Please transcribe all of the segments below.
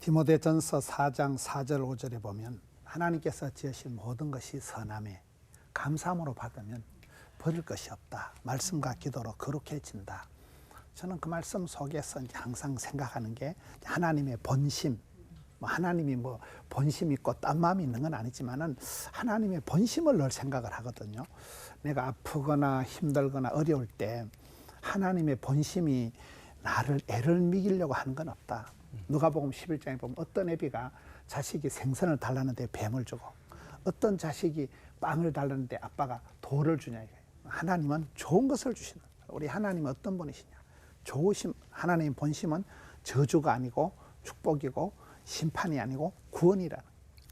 디모데전서 4장 4절 5절에 보면 하나님께서 지으신 모든 것이 선함에 감사함으로 받으면 버릴 것이 없다. 말씀과 기도로 거룩해진다. 저는 그 말씀 속에서 항상 생각하는 게 하나님의 본심, 뭐 하나님이 뭐 본심 있고 딴 마음이 있는 건 아니지만은 하나님의 본심을 늘 생각을 하거든요. 내가 아프거나 힘들거나 어려울 때 하나님의 본심이 나를 애를 미기려고 하는 건 없다. 누가복음 11장에 보면 어떤 애비가 자식이 생선을 달라는데 뱀을 주고 어떤 자식이 빵을 달라는데 아빠가 돌을 주냐 이거예요. 하나님은 좋은 것을 주시는. 우리 하나님은 어떤 분이시냐? 좋으심 하나님 본심은 저주가 아니고 축복이고 심판이 아니고 구원이라는.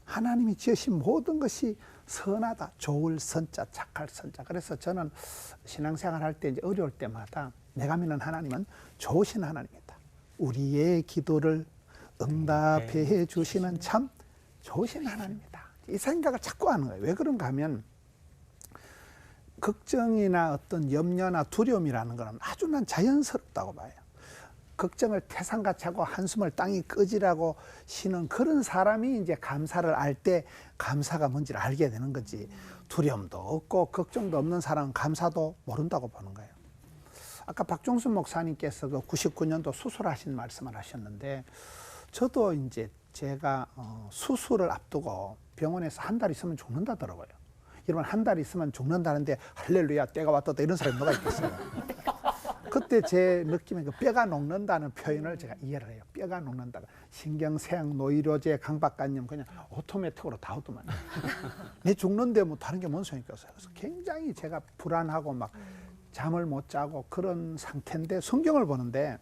하나님이 지으신 모든 것이 선하다, 좋을 선자, 착할 선자. 그래서 저는 신앙생활 할 때 이제 어려울 때마다 내가 믿는 하나님은 좋으신 하나님이다. 우리의 기도를 응답해 주시는 참 좋으신 하나님이다. 이 생각을 자꾸 하는 거예요. 왜 그런가 하면 걱정이나 어떤 염려나 두려움이라는 것은 아주 난 자연스럽다고 봐요. 걱정을 태산같이 하고 한숨을 땅이 끄지라고 쉬는 그런 사람이 이제 감사를 알 때 감사가 뭔지를 알게 되는 거지. 두려움도 없고 걱정도 없는 사람은 감사도 모른다고 보는 거예요. 아까 박종순 목사님께서 그 99년도 수술하신 말씀을 하셨는데 저도 이제 제가 어, 수술을 앞두고 병원에서 한 달 있으면 죽는다더라고요. 여러분 한달 있으면 죽는다는데 할렐루야 때가 왔다 이런 사람이 누가 있겠어요. 그때 제 느낌에 그 뼈가 녹는다는 표현을 제가 이해를 해요. 뼈가 녹는다. 신경쇠약, 노이로제, 강박관념 그냥 오토매틱으로 다 오더만. 내 죽는데 뭐 다른 게 뭔 소용이 있겠어요. 그래서 굉장히 제가 불안하고 막 잠을 못 자고 그런 상태인데 성경을 보는데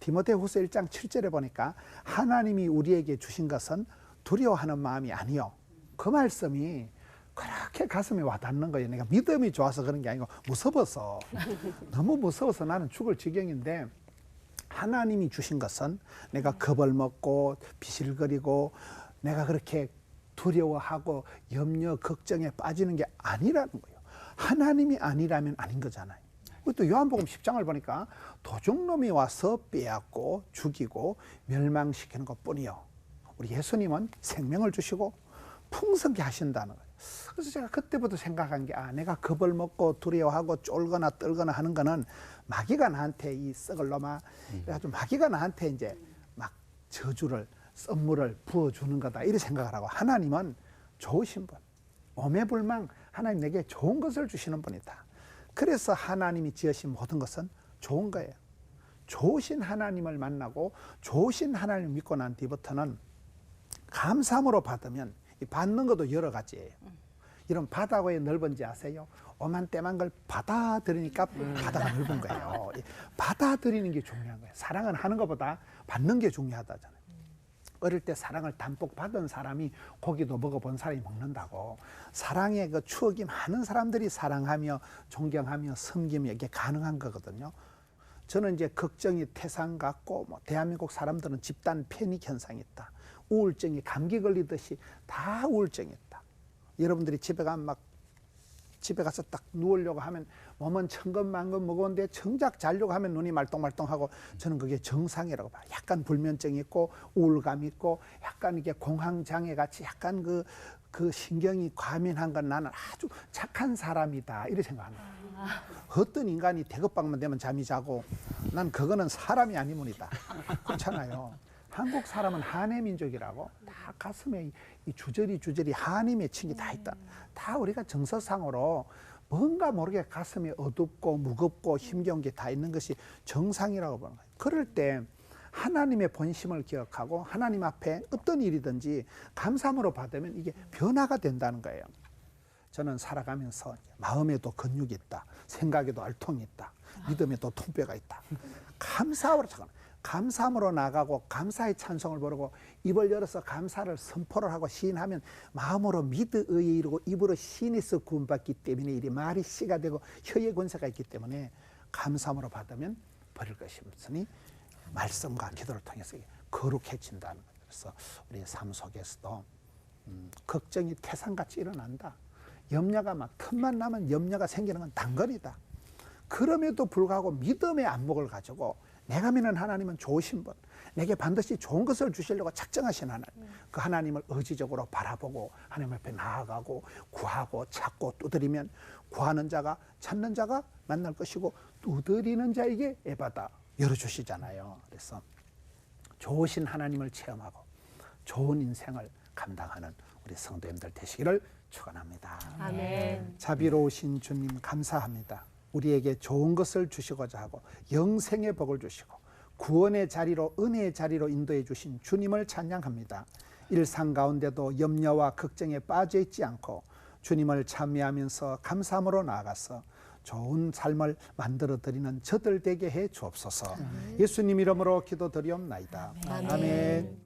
디모데후서 1장 7절에 보니까 하나님이 우리에게 주신 것은 두려워하는 마음이 아니요. 그 말씀이 그렇게 가슴에 와닿는 거예요. 내가 믿음이 좋아서 그런 게 아니고 무서워서 너무 무서워서 나는 죽을 지경인데 하나님이 주신 것은 내가 겁을 먹고 비실거리고 내가 그렇게 두려워하고 염려 걱정에 빠지는 게 아니라는 거예요. 하나님이 아니라면 아닌 거잖아요. 또 요한복음 10장을 보니까 도둑놈이 와서 빼앗고 죽이고 멸망시키는 것뿐이요. 우리 예수님은 생명을 주시고 풍성케 하신다는 거예요. 그래서 제가 그때부터 생각한 게, 아, 내가 겁을 먹고 두려워하고 쫄거나 떨거나 하는 거는 마귀가 나한테 이 썩을 놈아, 그래가지고 마귀가 나한테 이제 막 저주를, 선물을 부어주는 거다. 이렇게 생각을 하고, 하나님은 좋으신 분. 오매불망 하나님 내게 좋은 것을 주시는 분이다. 그래서 하나님이 지으신 모든 것은 좋은 거예요. 좋으신 하나님을 만나고 좋으신 하나님을 믿고 난 뒤부터는 감사함으로 받으면 이 받는 것도 여러 가지예요. 이런 바다의 넓은지 아세요? 오만 때만 걸 받아들이니까 바다가 넓은 거예요. 이 받아들이는 게 중요한 거예요. 사랑은 하는 것보다 받는 게 중요하다잖아요. 어릴 때 사랑을 담뿍 받은 사람이 고기도 먹어본 사람이 먹는다고 사랑의 그 추억이 많은 사람들이 사랑하며 존경하며 섬기며 이게 가능한 거거든요. 저는 이제 걱정이 태산 같고 뭐 대한민국 사람들은 집단 패닉 현상이 있다. 우울증이 감기 걸리듯이 다 우울증이 있다. 여러분들이 집에 가면 막 집에 가서 딱 누우려고 하면 몸은 천근만근 무거운데 정작 자려고 하면 눈이 말똥말똥하고 저는 그게 정상이라고 봐요. 약간 불면증 있고 우울감 있고 약간 이게 공황장애 같이 약간 그, 그 신경이 과민한 건 나는 아주 착한 사람이다. 이렇게 생각합니다. 어떤 인간이 대급방만 되면 잠이 자고 난 그거는 사람이 아니문이다. 그렇잖아요. 한국 사람은 한해 민족이라고 다 가슴에 이- 이 주저리 주저리 한이 맺힌 게 다 있다. 다 우리가 정서상으로 뭔가 모르게 가슴이 어둡고 무겁고 힘겨운 게 다 있는 것이 정상이라고 보는 거예요. 그럴 때 하나님의 본심을 기억하고 하나님 앞에 어떤 일이든지 감사함으로 받으면 이게 변화가 된다는 거예요. 저는 살아가면서 마음에도 근육이 있다. 생각에도 알통이 있다. 믿음에도 통뼈가 있다. 감사함으로 잠깐 감사함으로 나가고 감사의 찬송을 부르고 입을 열어서 감사를 선포를 하고 시인하면 마음으로 믿으에 이르고 입으로 신에서 구원받기 때문에 이리 말이 씨가 되고 혀의 권세가 있기 때문에 감사함으로 받으면 버릴 것이 없으니 말씀과 기도를 통해서 거룩해진다는 거예요. 그래서 우리 삶 속에서도 음, 걱정이 태산같이 일어난다. 염려가 막 틈만 나면 염려가 생기는 건 당근이다. 그럼에도 불구하고 믿음의 안목을 가지고 내가 믿는 하나님은 좋으신 분, 내게 반드시 좋은 것을 주시려고 작정하신 하나님, 그 하나님을 의지적으로 바라보고 하나님 앞에 나아가고 구하고 찾고 두드리면 구하는 자가 찾는 자가 만날 것이고 두드리는 자에게 에바다 열어주시잖아요. 그래서 좋으신 하나님을 체험하고 좋은 인생을 감당하는 우리 성도님들 되시기를 축원합니다. 아멘. 자비로우신 주님 감사합니다. 우리에게 좋은 것을 주시고자 하고 영생의 복을 주시고 구원의 자리로 은혜의 자리로 인도해 주신 주님을 찬양합니다. 일상 가운데도 염려와 걱정에 빠져 있지 않고 주님을 참여하면서 감사함으로 나아가서 좋은 삶을 만들어 드리는 저들 되게 해 주옵소서. 예수님 이름으로 기도드리옵나이다. 아멘. 아멘.